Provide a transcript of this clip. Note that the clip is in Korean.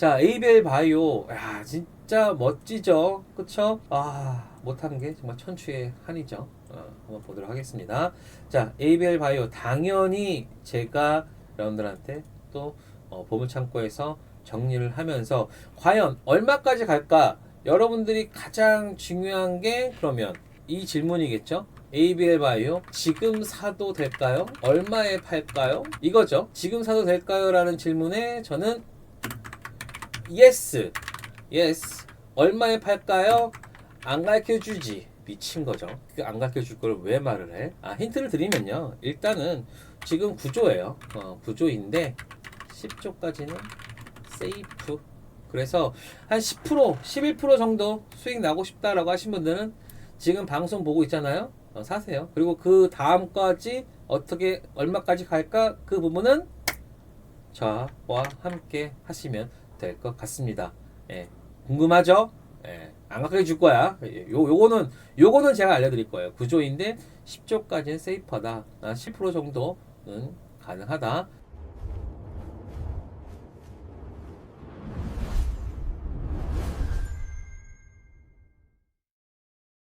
자, ABL 바이오. 야, 진짜 멋지죠? 그쵸? 아, 못하는 게 정말 천추의 한이죠. 어, 한번 보도록 하겠습니다. 자, ABL 바이오. 당연히 제가 여러분들한테 또 어, 보물창고에서 정리를 하면서 과연 얼마까지 갈까? 여러분들이 가장 중요한 게 그러면 이 질문이겠죠? ABL 바이오 지금 사도 될까요? 얼마에 팔까요? 이거죠. 지금 사도 될까요? 라는 질문에 저는 yes, yes. 얼마에 팔까요? 안 가르쳐 주지. 미친 거죠. 그안 가르쳐 줄 걸 왜 말을 해? 아, 힌트를 드리면요. 일단은 지금 구조예요. 어, 구조인데 10조까지는 세이프. 그래서 한 10%, 11% 정도 수익 나고 싶다라고 하신 분들은 지금 방송 보고 있잖아요. 어, 사세요. 그리고 그 다음까지 어떻게 얼마까지 갈까 그 부분은 저와 함께 하시면 될 것 같습니다. 예, 궁금하죠? 예, 안 가르쳐 줄 거야. 예, 요 요거는 요거는 제가 알려드릴 거예요. 구조인데 10조까지는 세이프하다. 아, 10% 정도는 가능하다.